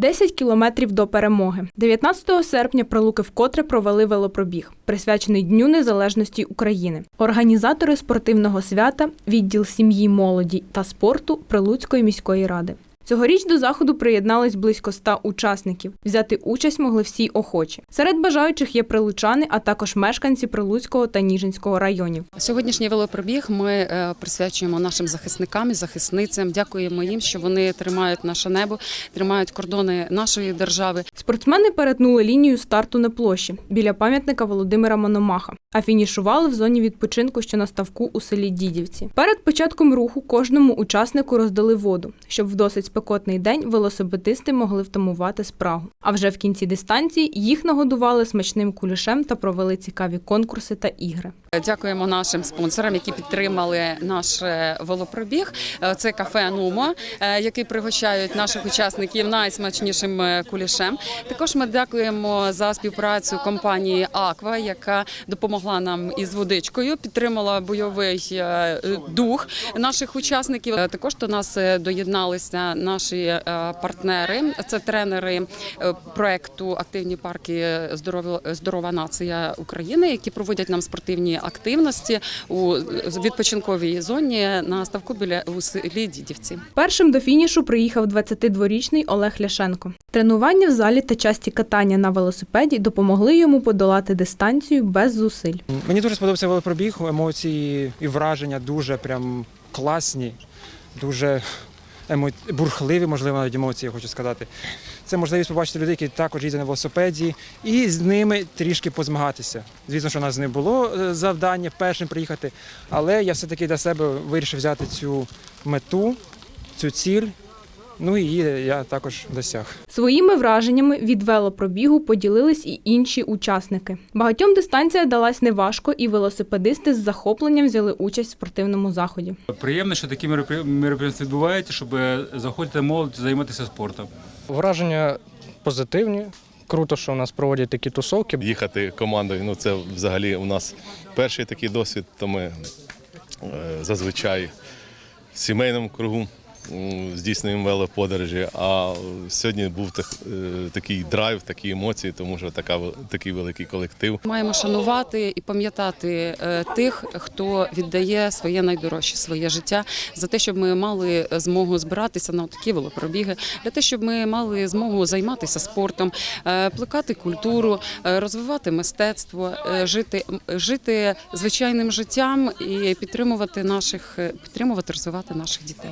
10 кілометрів до перемоги. 19 серпня прилуки вкотре провели велопробіг, присвячений Дню Незалежності України. Організатори спортивного свята, відділ сім'ї, молоді та спорту Прилуцької міської ради. Цьогоріч до заходу приєднались близько 100 учасників. Взяти участь могли всі охочі. Серед бажаючих є прилучани, а також мешканці Прилуцького та Ніжинського районів. Сьогоднішній велопробіг ми е, присвячуємо нашим захисникам і захисницям. Дякуємо їм, що вони тримають наше небо, тримають кордони нашої держави. Спортсмени перетнули лінію старту на площі біля пам'ятника Володимира Мономаха, а фінішували в зоні відпочинку, що на ставку у селі Дідівці. Перед початком руху кожному учаснику роздали воду, щоб в досить спекотний день велосипедисти могли втамувати спрагу. А вже в кінці дистанції їх нагодували смачним кулішем та провели цікаві конкурси та ігри. Дякуємо нашим спонсорам, які підтримали наш е, велопробіг. Е, Це кафе Нумо, е, які пригощають наших учасників найсмачнішим кулішем. Також ми дякуємо за співпрацю компанії Аква, яка допомогла нам із водичкою, підтримала бойовий дух наших учасників. Також до нас доєдналися наші е, партнери. Це тренери е, проекту Активні парки здорова, здорова нація України, які проводять нам спортивні активності у відпочинковій зоні на ставку біля у селі Дідівці. Першим до фінішу приїхав 22-річний Олег Ляшенко. Тренування в залі та часті катання на велосипеді допомогли йому подолати дистанцію без зусиль. Мені дуже сподобався велопробіг, емоції і враження дуже прям класні, дуже емо... бурхливі, можливо, навіть емоції, я хочу сказати. Це можливість побачити людей, які також їздять на велосипеді, і з ними трішки позмагатися. Звісно, що у нас не було е, завдання першим приїхати, але я все-таки для себе вирішив взяти цю мету, цю ціль. Ну і її я також досяг. Своїми враженнями від велопробігу поділились і інші учасники. Багатьом дистанція далась неважко, і велосипедисти з захопленням взяли участь в спортивному заході. Приємно, що такі меропри- мероприємства відбуваються, щоб заходити молодь займатися спортом. Враження позитивні. Круто, що у нас проводять такі тусовки. їхати командою. Ну це взагалі у нас перший такий досвід, то ми е, зазвичай в сімейному кругу здійснюємо велоподорожі. А сьогодні був так- е, такий драйв, такі емоції, тому що така, такий великий колектив. Маємо шанувати і пам'ятати е, тих, хто віддає своє найдорожче, своє життя за те, щоб ми мали змогу збиратися на такі велопробіги, для те, щоб ми мали змогу займатися спортом, е, плекати культуру, розвивати мистецтво, жити, жити звичайним життям і підтримувати наших, підтримувати, розвивати наших дітей.